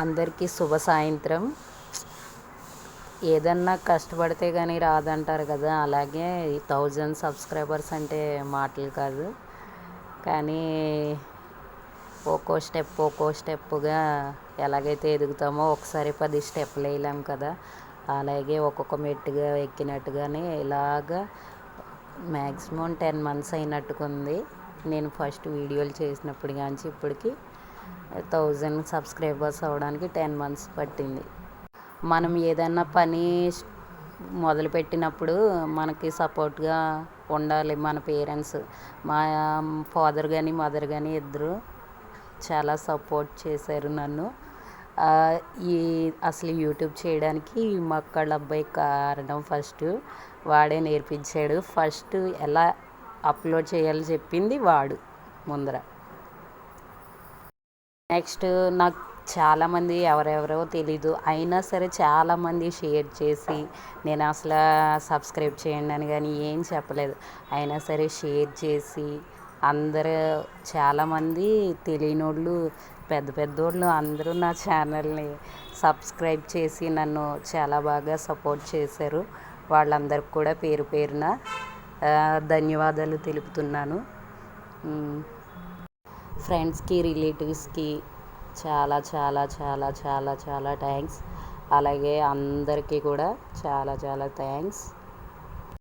అందరికీ శుభ సాయంత్రం. ఏదన్నా కష్టపడితే కానీ రాదంటారు కదా అలాగే ఈ థౌజండ్ సబ్స్క్రైబర్స్ అంటే మాటలు కాదు. కానీ ఒక్కో స్టెప్ ఒక్కో స్టెప్గా ఎలాగైతే ఎదుగుతామో ఒకసారి పది స్టెప్లు వేయలేం కదా. అలాగే ఒక్కొక్క మెట్టుగా ఎక్కినట్టుగానే ఇలాగా మ్యాక్సిమం టెన్ మంత్స్ అయినట్టుకుంది. నేను ఫస్ట్ వీడియోలు చేసినప్పుడు కానీ ఇప్పటికి థౌజండ్ సబ్స్క్రైబర్స్ అవ్వడానికి టెన్ మంత్స్ పట్టింది. మనం ఏదైనా పని మొదలుపెట్టినప్పుడు మనకి సపోర్ట్గా ఉండాలి మన పేరెంట్స్. మా ఫాదర్ కానీ మదర్ కానీ ఇద్దరు చాలా సపోర్ట్ చేశారు నన్ను. ఈ అసలు యూట్యూబ్ చేయడానికి మా అక్కళ్ళ అబ్బాయి కారణం ఫస్ట్. వాడే నేర్పించాడు. ఫస్ట్ ఎలా అప్లోడ్ చేయాలో చెప్పింది వాడు ముందర. నెక్స్ట్ నాకు చాలామంది ఎవరెవరో తెలీదు. అయినా సరే చాలామంది షేర్ చేసి నేను అసలు సబ్స్క్రైబ్ చేయండి అని కానీ ఏం చెప్పలేదు. అయినా సరే షేర్ చేసి అందరూ చాలామంది తెలియని వాళ్ళు పెద్ద పెద్దోళ్ళు అందరూ నా ఛానల్ని సబ్స్క్రైబ్ చేసి నన్ను చాలా బాగా సపోర్ట్ చేశారు. వాళ్ళందరికి కూడా పేరు పేరున ధన్యవాదాలు తెలుపుతున్నాను. ఫ్రెండ్స్కి రిలేటివ్స్కి చాలా చాలా చాలా చాలా చాలా థ్యాంక్స్. అలాగే అందరికీ కూడా చాలా చాలా థ్యాంక్స్.